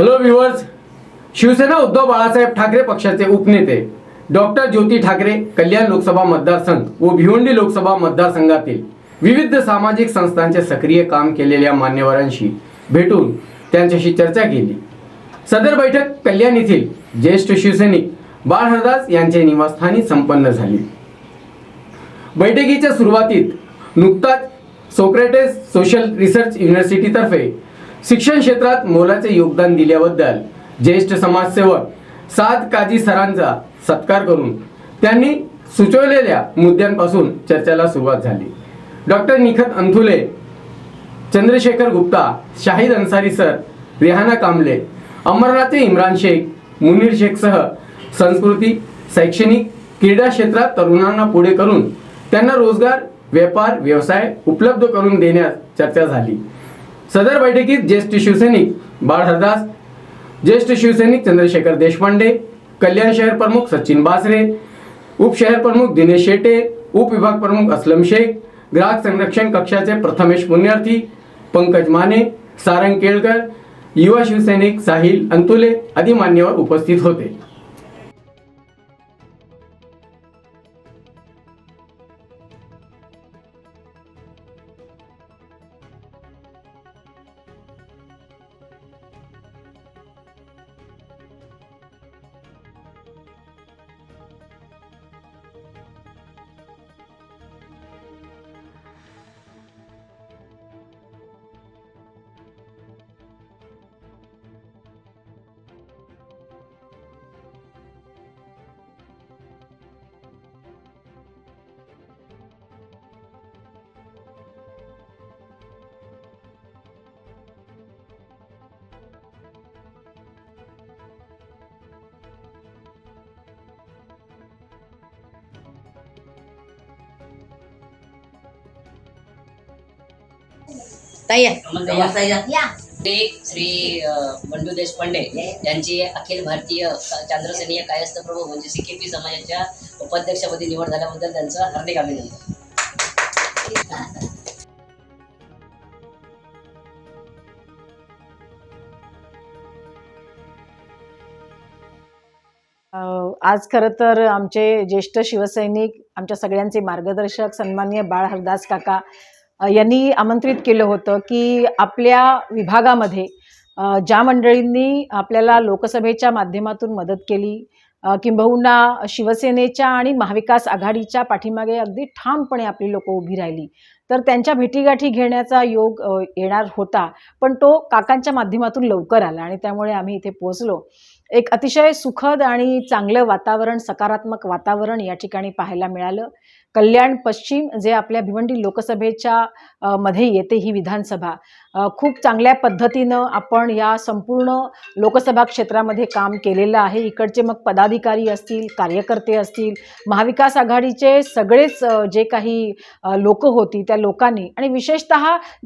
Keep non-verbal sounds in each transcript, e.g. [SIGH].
Hello viewers Shiv Sena Uddhav Balasaheb Thackeray पक्षाचे उपनेते doctor Jyoti Thackeray Kalyan Lok Sabha मतदारसंघ व भिवंडी लोकसभा मतदारसंघातील विविध सामाजिक संस्थांचे सक्रिय काम केलेल्या मान्यवरांशी भेटून त्यांच्याशी चर्चा केली. सदर बैठक कल्याण येथील ज्येष्ठ शिवसैनिक बाळ हरदास यांच्या निवासस्थानी संपन्न झाली. बैठकीच्या सुरुवातीत नुकताच सोक्रेटेस सोशल रिसर्च युनिव्हर्सिटीतर्फे शिक्षण क्षेत्रात मोलाचे योगदान दिल्याबद्दल ज्येष्ठ समाजसेवक साद काजी सरांचा सत्कार करून त्यांनी सुचवलेल्या मुद्द्यांपासून चर्चेला सुरुवात झाली. डॉक्टर निखत अंथुले चंद्रशेखर गुप्ता शाहिद अन्सारी सर रेहाना कांबले अमरनाथचे इम्रान शेख मुनीर शेखसह संस्कृती शैक्षणिक क्रीडा क्षेत्रात तरुणांना पुढे करून त्यांना रोजगार व्यापार व्यवसाय उपलब्ध करून देण्यास चर्चा झाली. सदर बैठकीत ज्येष्ठ शिवसैनिक बाळ हरदास ज्येष्ठ शिवसैनिक चंद्रशेखर देशपांडे कल्याण शहर प्रमुख सचिन बासरे उपशहर प्रमुख दिनेश शेटे उपविभाग प्रमुख असलम शेख ग्राहक संरक्षण कक्षाचे प्रथमेश पुण्यार्थी पंकज माने सारंग केळकर युवा शिवसैनिक साहिल अंतुले आदी मान्यवर उपस्थित होते. श्री अ, बंडू देशपांडे यांची अखिल भारतीय चांद्रसेनीय कायस्थ प्रमुख म्हणजे सीकेपी समाजाच्या उपाध्यक्षपदी निवड झाल्याबद्दल त्यांचं हार्दिक अभिनंदन. अं, आज खरं तर आमचे ज्येष्ठ शिवसैनिक आमच्या सगळ्यांचे मार्गदर्शक सन्मान्य बाळ हरदास काका यांनी आमंत्रित केलं होतं की आपल्या विभागामध्ये ज्या मंडळींनी आपल्याला लोकसभेच्या माध्यमातून मदत केली किंबहुना शिवसेनेच्या आणि महाविकास आघाडीच्या पाठीमागे अगदी ठामपणे आपली लोकं उभी राहिली. तर त्यांच्या भेटीगाठी घेण्याचा योग येणार होता पण तो काकांच्या माध्यमातून लवकर आला आणि त्यामुळे आम्ही इथे पोहोचलो. एक अतिशय सुखद आणि चांगलं वातावरण सकारात्मक वातावरण या ठिकाणी पाहायला मिळालं. कल्याण पश्चिम जे आपल्या भिवंडी लोकसभेच्या मध्ये येते ही विधानसभा. खूप चांगल्या पद्धतीनं आपण या संपूर्ण लोकसभा क्षेत्रामध्ये काम केलेलं आहे. इकडचे मग पदाधिकारी असतील कार्यकर्ते असतील महाविकास आघाडीचे सगळेच जे काही लोक होती त्या लोकांनी आणि विशेषत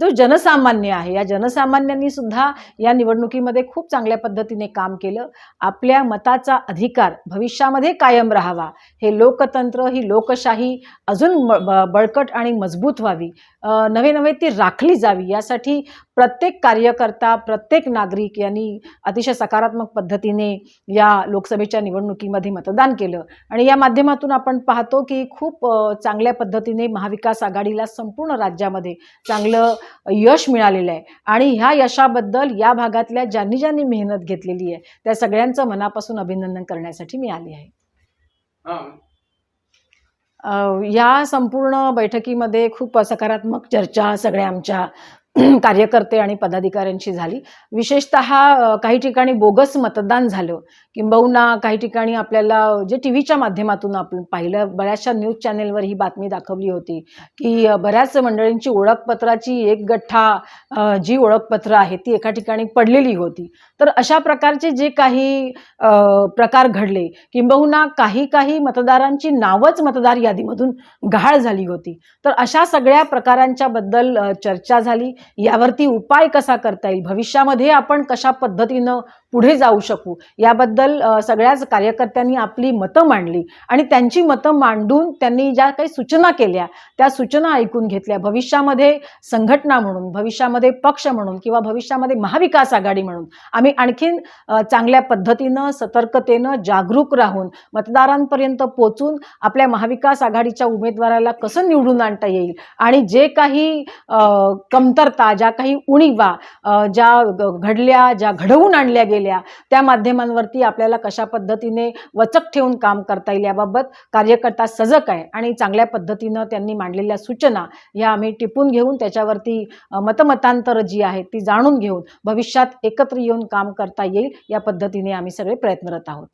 जो जनसामान्य आहे या जनसामान्यांनी सुद्धा या निवडणुकीमध्ये खूप चांगल्या पद्धतीने काम केलं. आपल्या मताचा अधिकार भविष्यामध्ये कायम राहावा. हे लोकतंत्र ही लोकशाही अजून ब- बळकट आणि मजबूत व्हावी. नवे नवे ती राखली जावी यासाठी प्रत्येक कार्यकर्ता प्रत्येक नागरिक यांनी अतिशय सकारात्मक पद्धतीने या लोकसभेच्या निवडणुकीमध्ये मतदान केलं. आणि या माध्यमातून आपण पाहतो की खूप चांगल्या पद्धतीने महाविकास आघाडीला संपूर्ण राज्यामध्ये चांगलं यश मिळालेलं आहे. आणि ह्या यशाबद्दल या भागातल्या ज्यांनी ज्यांनी मेहनत घेतलेली आहे त्या सगळ्यांचं मनापासून अभिनंदन करण्यासाठी मी आली आहे. या संपूर्ण बैठकीमध्ये खूप सकारात्मक चर्चा सगळ्या आमच्या [CLEARS THROAT] कार्यकर्ते आणि पदाधिकाऱ्यांशी झाली. विशेषत काही ठिकाणी बोगस मतदान झालं. किंबहुना काही ठिकाणी आपल्याला जे टी व्हीच्या माध्यमातून आपण पाहिलं बऱ्याचशा न्यूज चॅनेलवर ही बातमी दाखवली होती की बऱ्याच मंडळींची ओळखपत्राची एक गठ्ठा जी ओळखपत्र आहे ती एका ठिकाणी पडलेली होती. तर अशा प्रकारचे जे काही प्रकार घडले किंबहुना काही काही मतदारांची नावच मतदार यादीमधून गहाळ झाली होती. तर अशा सगळ्या प्रकारांच्या बद्दल चर्चा झाली. यावरती उपाय कसा करता येईल? भविष्यामध्ये आपण कशा पद्धतीनं पुढे जाऊ शकू. याबद्दल सगळ्याच कार्यकर्त्यांनी आपली मतं मांडली आणि त्यांची मतं मांडून त्यांनी ज्या काही सूचना केल्या त्या सूचना ऐकून घेतल्या. भविष्यामध्ये संघटना म्हणून भविष्यामध्ये पक्ष म्हणून किंवा भविष्यामध्ये महाविकास आघाडी म्हणून आम्ही आणखीन चांगल्या पद्धतीनं सतर्कतेनं जागरूक राहून मतदारांपर्यंत पोचून आपल्या महाविकास आघाडीच्या उमेदवाराला कसं निवडून आणता येईल आणि जे काही कमतरता ज्या काही उणीवा ज्या ग- घडल्या ज्या घडवून आणल्या गेल्या त्या माध्यमांवरती आपल्याला कशा पद्धतीने वचक ठेवून काम करता येईल याबाबत कार्यकर्ता सजग आहे आणि चांगल्या पद्धतीनं त्यांनी मांडलेल्या सूचना ह्या आम्ही टिपून घेऊन त्याच्यावरती मतमतांतर जी आहेत ती जाणून घेऊन भविष्यात एकत्र येऊन काम करता येईल या पद्धतीने आम्ही सगळे प्रयत्नरत आहोत.